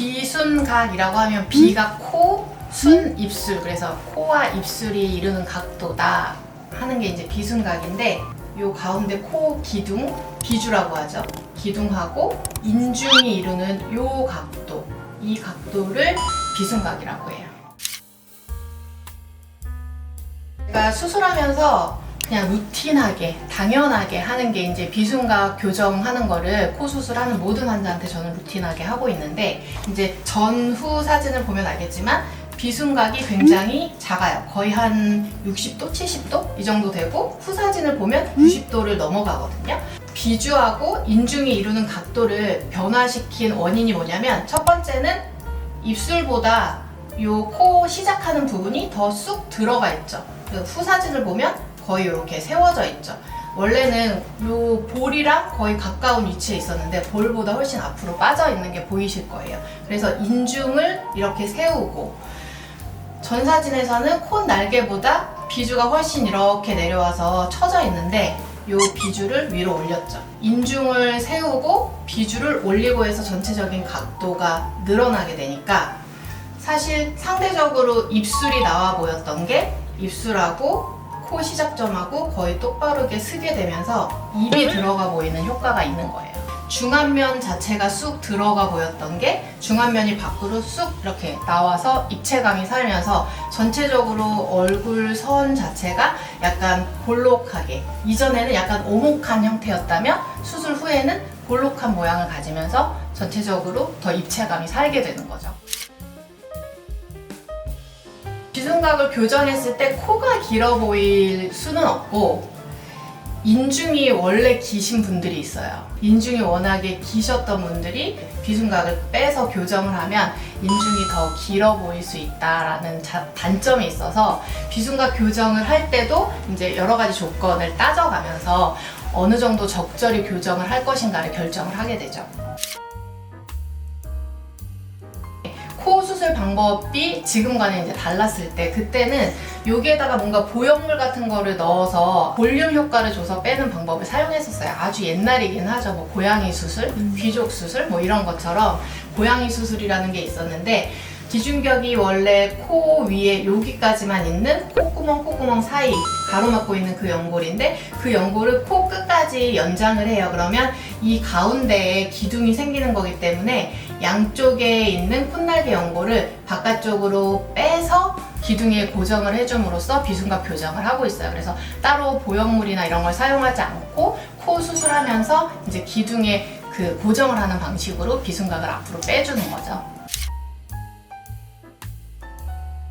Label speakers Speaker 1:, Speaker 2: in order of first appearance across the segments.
Speaker 1: 비순각이라고 하면 비가 코, 순 입술 그래서 코와 입술이 이루는 각도다 하는 게 이제 비순각인데 요 가운데 코 기둥 비주라고 하죠. 기둥하고 인중이 이루는 요 각도 이 각도를 비순각이라고 해요. 제가 수술하면서 그냥 루틴하게 당연하게 하는 게 이제 비순각 교정하는 거를 코 수술하는 모든 환자한테 저는 루틴하게 하고 있는데 이제 전후 사진을 보면 알겠지만 비순각이 굉장히 작아요. 거의 한 60도, 70도 이 정도 되고 후 사진을 보면 90도를 넘어가거든요. 비주하고 인중이 이루는 각도를 변화시킨 원인이 뭐냐면 첫 번째는 입술보다 요 코 시작하는 부분이 더 쑥 들어가 있죠. 후 사진을 보면 거의 이렇게 세워져 있죠. 원래는 요 볼이랑 거의 가까운 위치에 있었는데 볼보다 훨씬 앞으로 빠져 있는 게 보이실 거예요. 그래서 인중을 이렇게 세우고 전 사진에서는 콧 날개보다 비주가 훨씬 이렇게 내려와서 처져 있는데 요 비주를 위로 올렸죠. 인중을 세우고 비주를 올리고 해서 전체적인 각도가 늘어나게 되니까 사실 상대적으로 입술이 나와 보였던 게 입술하고 코 시작점하고 거의 똑바르게 쓰게 되면서 입이 들어가 보이는 효과가 있는 거예요. 중안면 자체가 쑥 들어가 보였던 게 중안면이 밖으로 쑥 이렇게 나와서 입체감이 살면서 전체적으로 얼굴 선 자체가 약간 볼록하게 이전에는 약간 오목한 형태였다면 수술 후에는 볼록한 모양을 가지면서 전체적으로 더 입체감이 살게 되는 거죠. 비순각을 교정했을 때 코가 길어 보일 수는 없고 인중이 원래 기신 분들이 있어요. 인중이 워낙에 기셨던 분들이 비순각을 빼서 교정을 하면 인중이 더 길어 보일 수 있다라는 자- 단점이 있어서 비순각 교정을 할 때도 이제 여러 가지 조건을 따져가면서 어느 정도 적절히 교정을 할 것인가를 결정을 하게 되죠. 수술 방법이 지금과는 이제 달랐을 때 그때는 여기에다가 뭔가 보형물 같은 거를 넣어서 볼륨 효과를 줘서 빼는 방법을 사용했었어요. 아주 옛날이긴 하죠. 뭐 고양이 수술, 귀족 수술 뭐 이런 것처럼 고양이 수술이라는 게 있었는데 기준격이 원래 코 위에 여기까지만 있는 콧구멍 콧구멍 사이 가로막고 있는 그 연골인데 그 연골을 코 끝까지 연장을 해요. 그러면 이 가운데에 기둥이 생기는 거기 때문에 양쪽에 있는 콧날개 연골을 바깥쪽으로 빼서 기둥에 고정을 해줌으로써 비순각 교정을 하고 있어요. 그래서 따로 보형물이나 이런 걸 사용하지 않고 코 수술하면서 이제 기둥에 그 고정을 하는 방식으로 비순각을 앞으로 빼주는 거죠.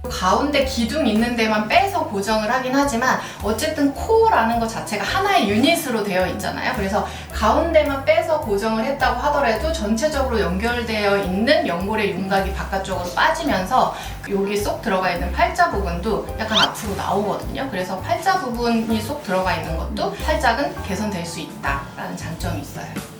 Speaker 1: 가운데 기둥 있는 데만 빼서 고정을 하긴 하지만 어쨌든 코라는 것 자체가 하나의 유닛으로 되어 있잖아요. 그래서 가운데만 빼서 고정을 했다고 하더라도 전체적으로 연결되어 있는 연골의 윤곽이 바깥쪽으로 빠지면서 여기 쏙 들어가 있는 팔자 부분도 약간 앞으로 나오거든요. 그래서 팔자 부분이 쏙 들어가 있는 것도 살짝은 개선될 수 있다라는 장점이 있어요.